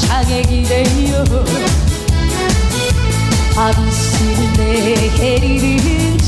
창액이래요 아비스의 해리를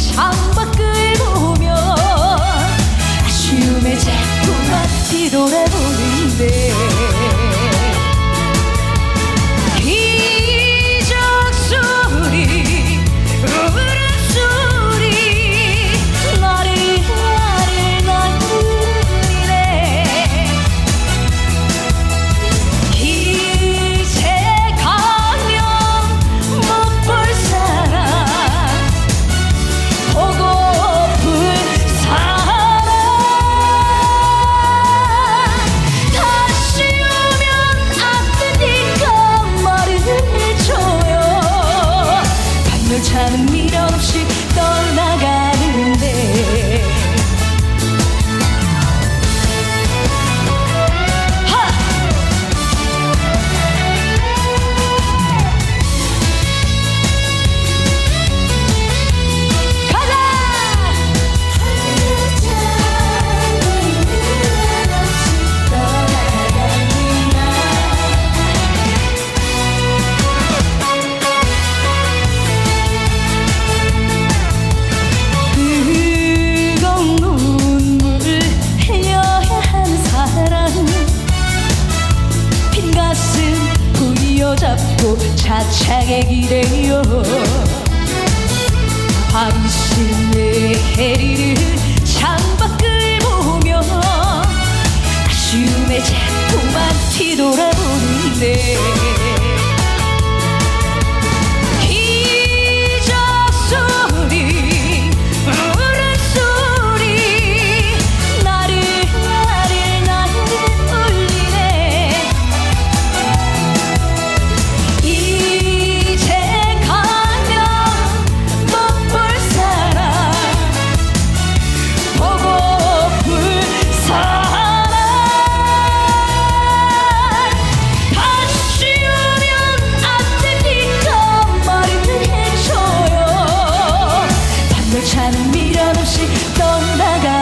잡고 차창에 기대요. 밤이 시네 한없이 떠나가